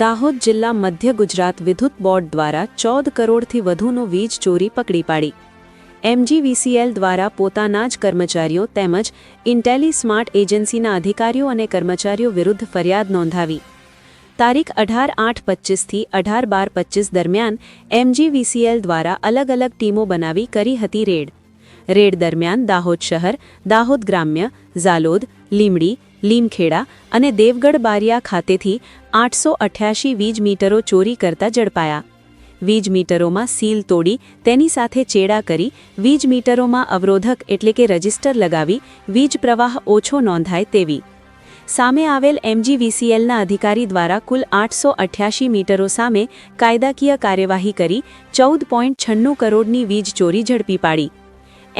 દાહોદ જિલ્લા મધ્ય ગુજરાત વિદ્યુત બોર્ડ દ્વારા ચૌદ કરોડથી વધુનો વીજ ચોરી પકડી પાડી. એમજીવીસીએલ દ્વારા પોતાના જ કર્મચારીઓ તેમજ ઇન્ટેલી સ્માર્ટ એજન્સીના અધિકારીઓ અને કર્મચારીઓ વિરુદ્ધ ફરિયાદ નોંધાવી. તારીખ અઢાર આઠ પચ્ચીસથી અઢાર બાર પચ્ચીસ દરમિયાન એમજીવીસીએલ દ્વારા અલગ અલગ ટીમો બનાવી કરી હતી રેડ. રેડ દરમિયાન દાહોદ શહેર, દાહોદ ગ્રામ્ય, ઝાલોદ, લીમડી લીમખેડા અને દેવગઢ બારિયા ખાતેથી આઠસો અઠ્યાસી વીજ મીટરો ચોરી કરતા ઝડપાયા. વીજ મીટરોમાં સીલ તોડી તેની સાથે ચેડા કરી વીજ મીટરોમાં અવરોધક એટલે કે રજિસ્ટર લગાવી વીજ પ્રવાહ ઓછો નોંધાય તેવી. સામે આવેલ એમજીવીસીએલના અધિકારી દ્વારા કુલ આઠસો અઠ્યાસી મીટરો સામે કાયદાકીય કાર્યવાહી કરી ચૌદ પોઈન્ટ છન્નું કરોડની વીજ ચોરી ઝડપી પાડી.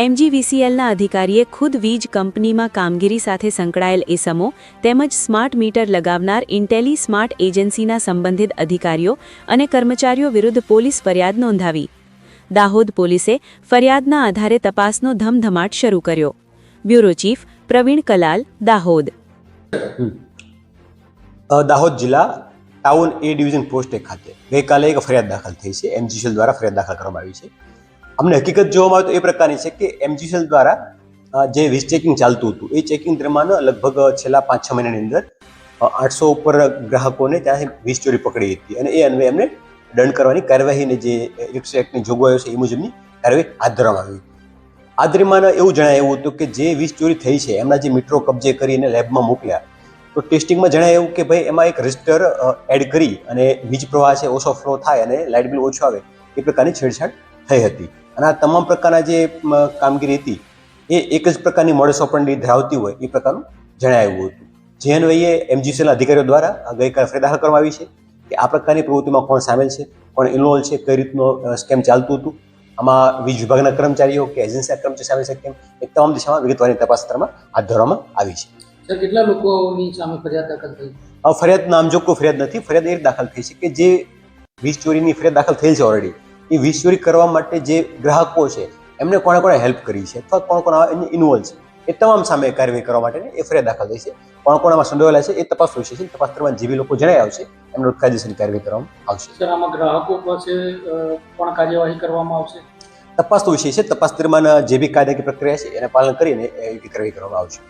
એમજીવીસીએલના અધિકારીએ ખુદ વીજ કંપનીમાં કામગીરી સાથે સંકળાયેલ એસમો તેમજ સ્માર્ટ મીટર લગાવનાર ઇન્ટેલી સ્માર્ટ એજન્સીના સંબંધિત અધિકારીઓ અને કર્મચારીઓ વિરુદ્ધ પોલીસ ફરિયાદ નોંધાવી. દાહોદ પોલીસે ફરિયાદના આધારે તપાસનો ધમધમાટ શરૂ કર્યો. Bureau chief Pravin Kalal, Dahod. Dahod જિલ્લા ટાઉન એ ડિવિઝન પોસ્ટ ખાતે ગઈકાલે એક ફરિયાદ દાખલ થઈ છે. એમજીસીએલ દ્વારા ફરિયાદ દાખલ કરવામાં આવી છે. અમને હકીકત જોવામાં આવે તો એ પ્રકારની છે કે એમજીસીએલ દ્વારા જે વીજ ચેકિંગ ચાલતું હતું, એ ચેકિંગ દરમિયાન લગભગ છેલ્લા પાંચ છ મહિનાની અંદર આઠસો ઉપર ગ્રાહકોને ત્યાંથી વીજ ચોરી પકડી હતી અને એ અન્વયે એમને દંડ કરવાની કાર્યવાહીની જે ઇલેક્ટ્રિક એક્ટની જોગવાઈઓ છે એ મુજબની કાર્યવાહી હાથ ધરવામાં આવી આ દરમિયાન એવું જણાયું હતું કે જે વીજ ચોરી થઈ છે, એમના જે મિત્રો કબજે કરીને લેબમાં મોકલ્યા, તો ટેસ્ટિંગમાં જણાય એવું કે ભાઈ એમાં એક રજિસ્ટર એડ કરી અને વીજ પ્રવાહ છે, ઓછો ફ્લો થાય અને લાઇટ બિલ ઓછું આવે, એ પ્રકારની છેડછાડ થઈ હતી. અને આ તમામ પ્રકારના જે કામગીરી હતી એ એક જ પ્રકારની મોડસ ઓપરંડી ધરાવતી હોય એ પ્રકારનું જણાવ્યું હતું. જે અન્વયે એમજીસીએલના અધિકારીઓ દ્વારા આ ગઈકાલે ફરિયાદ કરવામાં આવી છે કે આ પ્રકારની પ્રવૃત્તિમાં કોણ સામેલ છે કોણ ઇન્વોલ્વ છે કઈ રીતનો સ્કેમ ચાલતું હતું. આમાં વીજ વિભાગના કર્મચારીઓ કે એજન્સીના કર્મચારી સામેલ છે કેમ એ તમામ દિશામાં વિગતવારની તપાસ કરવામાં હાથ ધરવામાં આવી છે. સર કેટલા લોકોની સામે ફરિયાદ દાખલ થઈ? ફરિયાદ નામજોગ કોઈ ફરિયાદ નથી. ફરિયાદ એ દાખલ થઈ છે કે જે વીજ ચોરીની ફરિયાદ દાખલ થઈ છે ઓલરેડી એ વિશ્વરી ચોરી કરવા માટે જે ગ્રાહકો છે એમને કોણે કોણે હેલ્પ કરી છે અથવા કોણ કોણ ઇન્વોલ્વ છે. એ તમામ સામે કાર્યવાહી કરવા માટે એ ફરિયાદ દાખલ થઈ છે. કોણ કોણ આમાં સંડોવાયેલા છે એ તપાસ વિશે છે તપાસ દરમિયાન જે બી લોકો જણાય આવશે એમને કાયદેસરની કાર્યવાહી કરવામાં આવશે. સર આમાં ગ્રાહકો પાસે પણ કાર્યવાહી કરવામાં આવશે? તપાસનો વિષય છે તપાસ દરમિયાન જે બી કાયદાકીય પ્રક્રિયા છે એને પાલન કરીને એવી કાર્યવાહી કરવામાં આવશે.